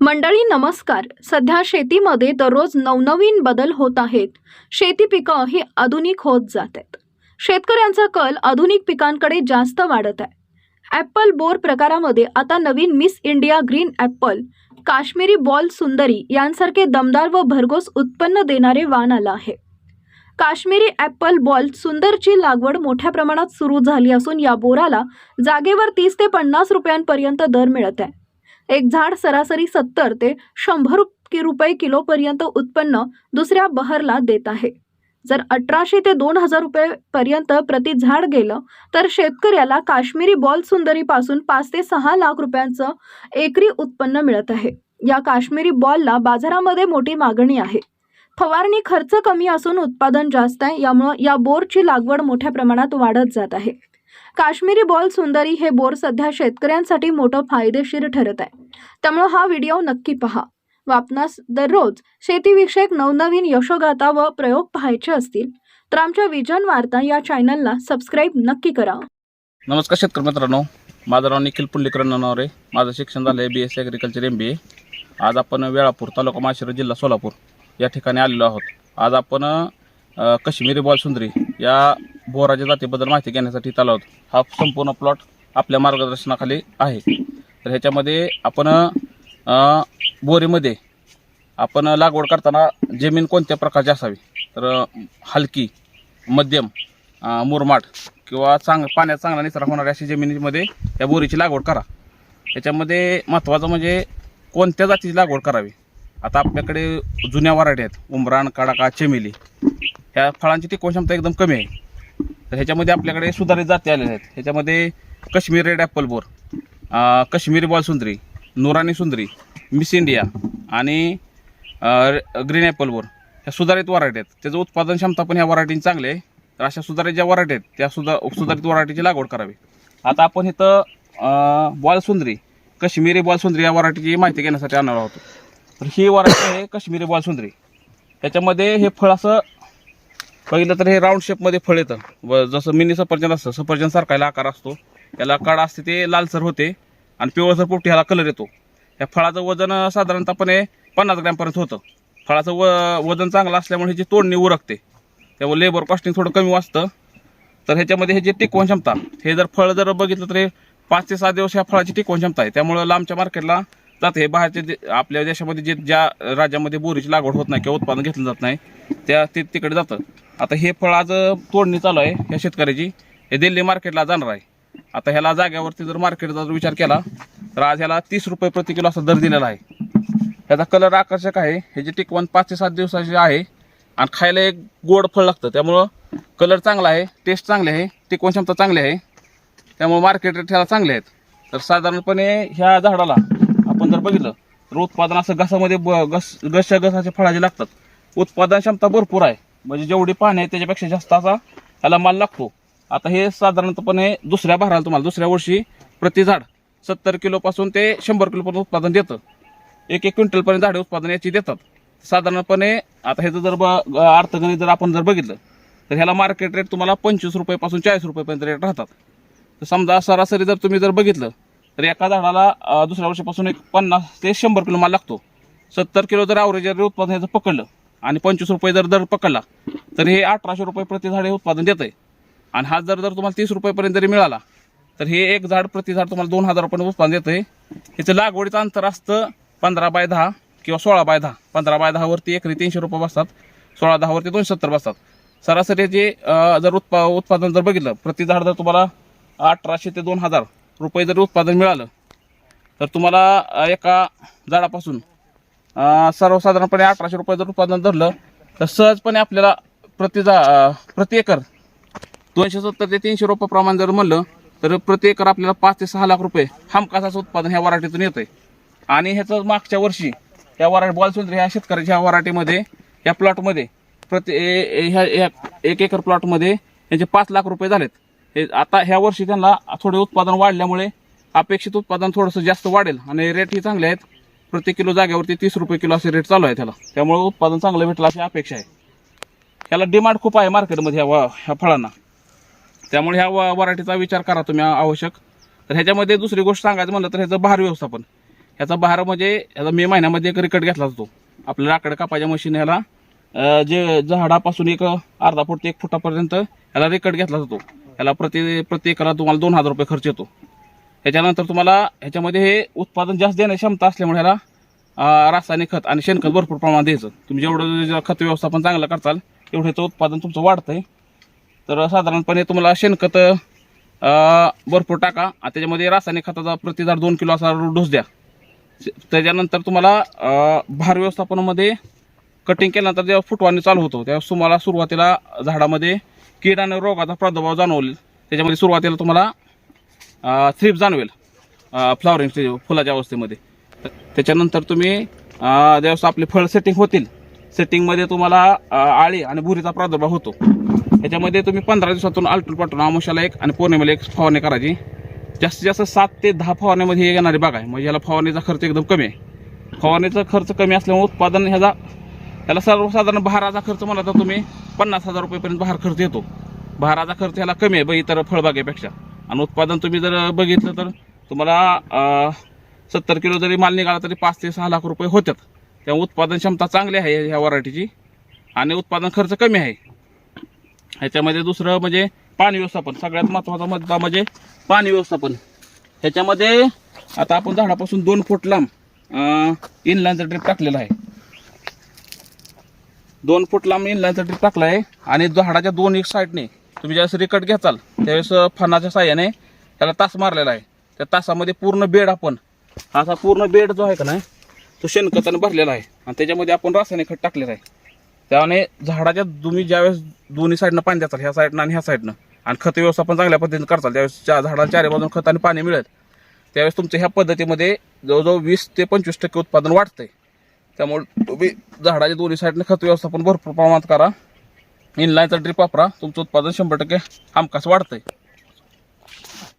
मंडळी नमस्कार. सध्या शेतीमध्ये दररोज नवनवीन बदल होत आहेत. शेती पिकं ही आधुनिक होत जात आहेत. शेतकऱ्यांचा कल आधुनिक पिकांकडे जास्त वाढत आहे. ॲपल बोर प्रकारामध्ये आता नवीन Miss India green apple Kashmiri ball Sundari यांसारखे दमदार व भरघोस उत्पन्न देणारे वाण आलं आहे. काश्मीरी ॲपल बॉल सुंदरची लागवड मोठ्या प्रमाणात सुरू झाली असून या बोराला जागेवर तीस ते पन्नास रुपयांपर्यंत दर मिळत आहे. एक झाड सरासरी सत्तर ते शंभर रुपये किलोपर्यंत उत्पन्न दुसऱ्या बहरला देत आहे. जर अठराशे ते दोन हजार रुपयेपर्यंत प्रति झाड गेलं तर शेतकऱ्याला काश्मीरी बॉल सुंदरीपासून पाच ते सहा लाख रुपयांचं एकरी उत्पन्न मिळत आहे. या काश्मीरी बॉलला बाजारामध्ये मोठी मागणी आहे. फवारणी खर्च कमी असून उत्पादन जास्त आहे यामुळं या बोरची लागवड मोठ्या प्रमाणात वाढत जात आहे. काश्मीरी बॉल सुंदरी हे बोर सध्या शेतकऱ्यांसाठी मोठं फायदेशीर ठरत आहे. त्यामुळं हा व्हिडिओ नक्की पहा. वापनास दररोज शेतीविषयक नवनवीन यशोगाथा व प्रयोग पाहायचे असतील तर आमच्या विजन वार्ता या चॅनलला सबस्क्राईब नक्की करा. नमस्कार शेतकरी मित्रांनो. माझं नाव निखिल पुंडलिकर ननावरे. माझं शिक्षण झालं आहे B S C agriculture M B A आज आपण वेळापूर तालुका माशिरा जिल्हा सोलापूर या ठिकाणी आलेलो आहोत. आज आपण कश्मीरी बॉल सुंदरी या बोराच्या जातीबद्दल माहिती घेण्यासाठी इथं आलो आहोत. हा संपूर्ण प्लॉट आपल्या मार्गदर्शनाखाली आहे. तर ह्याच्यामध्ये आपण बोरीमध्ये आपण लागवड करताना जमीन कोणत्या प्रकारची असावी? तर हलकी मध्यम मुरमाट मुरमाड किंवा चांग पाण्यात चांगला निचरा होणारी अशी जमिनीमध्ये या बोरीची लागवड करा. त्याच्यामध्ये महत्त्वाचं म्हणजे कोणत्या जातीची लागवड करावी? आता आपल्याकडे जुन्या वराठी आहेत. उमराण कडाका चमेली. ह्या फळांची टिकवण क्षमता एकदम कमी आहे. तर ह्याच्यामध्ये आपल्याकडे सुधारित जाती आलेल्या आहेत. ह्याच्यामध्ये Kashmir red apple bore Kashmiri ball Sundari Nurani Sundari Miss India आणि ग्रीन ॲपल बोर ह्या सुधारित वरायटी आहेत. त्याचं उत्पादन क्षमता पण ह्या वरायटीने चांगली आहे. तर अशा सुधारित ज्या वरायटी आहेत त्या सुधा सुधारित वरायटीची लागवड करावी. आता आपण इथं बॉल सुंदरी काश्मीरी बॉल सुंदरी या वरायटीची माहिती घेण्यासाठी आणणार आहोत. तर ही वरायटी आहे काश्मीरी बॉल सुंदरी. त्याच्यामध्ये हे फळ असं बघितलं तर हे राऊंड शेपमध्ये फळ येतं. व जसं मिनी सफरचंद असतं सफरचंद सारखायला आकार असतो. याला काळा असते ते लालसर होते आणि पिवळसर पोटी ह्याला कलर येतो. या फळाचं वजन साधारणतःपणे पन्नास ग्रॅमपर्यंत होतं. फळाचं व वजन चांगलं असल्यामुळे ह्याची तोडणी उरकते. त्यामुळे लेबर कॉस्टिंग थोडं कमी वाचतं. तर ह्याच्यामध्ये हे जे टिकवण क्षमता हे जर फळ जर बघितलं तर हे पाच ते सहा दिवस ह्या फळाची टिकवण क्षमता आहे. त्यामुळं लांबच्या मार्केटला जाते. हे बाहेरचे दे- आपल्या देशामध्ये जे ज्या राज्यामध्ये बोरीची लागवड होत नाही किंवा उत्पादन घेतलं जात नाही त्या ते तिकडे जातं. आता हे फळ आज तोडणी चालू आहे ह्या शेतकऱ्याची. हे दिल्ली मार्केटला जाणार आहे. आता ह्याला जाग्यावरती जर मार्केटचा जर विचार केला तर आज ह्याला तीस रुपये प्रति किलो असा दर दिलेला आहे. ह्याचा कलर आकर्षक आहे. ह्याची टिकवण पाच ते सात दिवसाची आहे आणि खायला एक गोड फळ लागतं. त्यामुळं कलर चांगला आहे टेस्ट चांगली आहे टिकवण क्षमता चांगली आहे. त्यामुळे मार्केट रेट ह्याला चांगले आहेत. तर साधारणपणे ह्या झाडाला आपण जर बघितलं तर उत्पादन असं घसामध्ये ब घस घशा घसाचे फळाचे लागतात. उत्पादन क्षमता भरपूर आहे. म्हणजे जेवढी पाणी आहे त्याच्यापेक्षा जास्त असा ह्याला माल लागतो. आता हे साधारणतपणे दुसऱ्या भाराला तुम्हाला दुसऱ्या वर्षी प्रति झाड सत्तर किलोपासून ते शंभर किलोपर्यंत उत्पादन देतं. एक एक क्विंटलपर्यंत झाडे उत्पादन याची देतात. साधारणपणे आता ह्याचं जर ब- अर्थगणित जर आपण जर बघितलं तर ह्याला मार्केट रेट तुम्हाला पंचवीस रुपयेपासून चाळीस रुपयेपर्यंत रेट राहतात. तर समजा सरासरी जर तुम्ही जर बघितलं तर एका झाडाला दुसऱ्या वर्षापासून एक पन्नास ते शंभर किलो माल लागतो. सत्तर किलो जर ॲव्हरेज जर उत्पादन ह्याचं पकडलं आणि पंचवीस रुपये जर दर पकडला तर हे अठराशे रुपये प्रति झाड हे उत्पादन देतं आहे आणि हा जर जर तुम्हाला तीस रुपयेपर्यंत जरी मिळाला तर हे एक झाड प्रति झाड तुम्हाला दोन हजार रुपये उत्पादन देतं आहे ह्याचं लागवडीचं अंतर असतं पंधरा बाय दहा किंवा सोळा बाय दहा. पंधरा बाय दहावरती एकरी तीनशे रुपये बसतात सोळा दहावरती दोनशे सत्तर बसतात. सरासरी जे जर उत्पा उत्पादन जर बघितलं प्रति झाड जर तुम्हाला अठराशे ते दोन हजार रुपये जरी उत्पादन मिळालं तर तुम्हाला एका झाडापासून अं, सर्वसाधारणपणे अठराशे रुपये जर उत्पादन धरलं तर सहजपणे आपल्याला प्रति जा अं, प्रति एकर दोनशे सत्तर ते तीनशे रुपये प्रमाण जर म्हणलं तर प्रति एकर आपल्याला पाच ते सहा लाख रुपये हमखासाचं उत्पादन ह्या वराठीतून येतंय. आणि ह्याचं मागच्या वर्षी या वराठी बॉलसुंद्र ह्या शेतकऱ्याच्या ह्या वराठीमध्ये या प्लॉटमध्ये प्रति ए- ए- ह्या ह्या एक एकर प्लॉटमध्ये यांचे पाच लाख रुपये झालेत. हे आता ह्या वर्षी त्यांना थोडे उत्पादन वाढल्यामुळे अपेक्षित उत्पादन थोडंसं जास्त वाढेल आणि रेटही चांगले आहेत. प्रति किलो जागेवरती तीस रुपये किलो असे रेट चालू आहे त्याला. त्यामुळे उत्पादन चांगलं भेटलं अशी अपेक्षा आहे. ह्याला डिमांड खूप आहे मार्केटमध्ये ह्या वा- ह्या फळांना. त्यामुळे ह्या व- वराठीचा विचार करा तुम्ही आवश्यक. तर ह्याच्यामध्ये दुसरी गोष्ट सांगायचं म्हणलं तर ह्याचं बहार व्यवस्थापन. ह्याचा बहार म्हणजे ह्याचा मे महिन्यामध्ये एक रिकट घेतला जातो. आपल्या लाकड कापायच्या मशीन ह्याला जे झाडापासून एक अर्धा फूट ते एक फुटापर्यंत ह्याला रिकट घेतला जातो. ह्याला प्रति प्रत्येकाला तुम्हाला दोन हजार रुपये खर्च येतो. ह्याच्यानंतर तुम्हाला ह्याच्यामध्ये हे उत्पादन जास्त देण्याची क्षमता असल्यामुळे ह्याला रासायनिक खत आणि शेणखत भरपूर प्रमाणात द्यायचं. तुम्ही जेवढं खत व्यवस्थापन चांगलं करताल तेवढं ह्याचं उत्पादन तुमचं वाढतंय. तर साधारणपणे तुम्हाला शेणखत भरपूर टाका आणि त्याच्यामध्ये रासायनिक खताचा प्रतिदार दोन किलो असा डोस द्या. त्याच्यानंतर तुम्हाला भार व्यवस्थापनामध्ये कटिंग केल्यानंतर जेव्हा फुटवानी चालू होतो तेव्हा तुम्हाला सुरुवातीला झाडामध्ये कीड आणि रोगाचा प्रादुर्भाव जाणवलेल त्याच्यामध्ये सुरुवातीला तुम्हाला थ्रीप जाणवेल फ्लॉवरिंग स्टेज फुलाच्या अवस्थेमध्ये. त्याच्यानंतर तुम्ही ज्यावेळेस आपले फळ सेटिंग होतील सेटिंगमध्ये तुम्हाला आळी आणि भुरीचा प्रादुर्भाव होतो. त्याच्यामध्ये तुम्ही पंधरा दिवसातून आलटून पाठवून आमुषाला एक आणि पौर्णिमेला एक फवारणी करायची. जास्तीत जास्त सात ते दहा फवारण्यामध्ये हे येणारी बाग आहे. म्हणजे याला फवारणीचा खर्च एकदम कमी आहे. फवारणीचा खर्च कमी असल्यामुळे उत्पादन ह्याचा याला सर्वसाधारण बहाराचा खर्च म्हणला तर तुम्ही पन्नास हजार रुपयेपर्यंत बहार खर्च येतो. बहाराचा खर्च ह्याला कमी आहे ब इतर फळबागेपेक्षा. आणि उत्पादन तुम्ही जर बघितलं तर तुम्हाला सत्तर किलो जरी माल निघाला तरी पाच ते सहा लाख रुपये होतात त्यामुळे उत्पादन क्षमता चांगली आहे ह्या व्हरायटीची आणि उत्पादन खर्च कमी आहे. ह्याच्यामध्ये दुसरं म्हणजे पाणी व्यवस्थापन. सगळ्यात महत्त्वाचा मुद्दा म्हणजे पाणी व्यवस्थापन. ह्याच्यामध्ये आता आपण झाडापासून दोन फूट लांब इनलाईनचा ड्रिप टाकलेला आहे. दोन फूट लांब इनलाईनचा ड्रिप टाकला आहे आणि झाडाच्या दोन एक साईडने तुम्ही ज्यावेळेस रिकट घ्याचाल त्यावेळेस फणाच्या साह्याने त्याला तास मारलेला आहे. त्या तासामध्ये पूर्ण बेड आपण हा असा पूर्ण बेड जो आहे का नाही तो शेणखताने भरलेला आहे. आणि त्याच्यामध्ये आपण रासायनिक खत टाकलेलं आहे. त्याने झाडाच्या तुम्ही ज्यावेळेस दोन्ही साईडनं पाणी द्याचाल ह्या साईडनं आणि ह्या साईडनं आणि खत व्यवस्थापन चांगल्या पद्धतीने करताल त्यावेळेस च्या झाडाला चारी बाजून खत आणि पाणी मिळेल त्यावेळेस तुमचं ह्या पद्धतीमध्ये जवळजवळ वीस ते पंचवीस टक्के उत्पादन वाढतंय. त्यामुळे तुम्ही झाडाच्या दोन्ही साईडनं खत व्यवस्थापन भरपूर प्रमाणात करा. इनलाईनचा ड्रिप वापरा. तुमचं उत्पादन शंभर टक्के हमखास वाढतंय.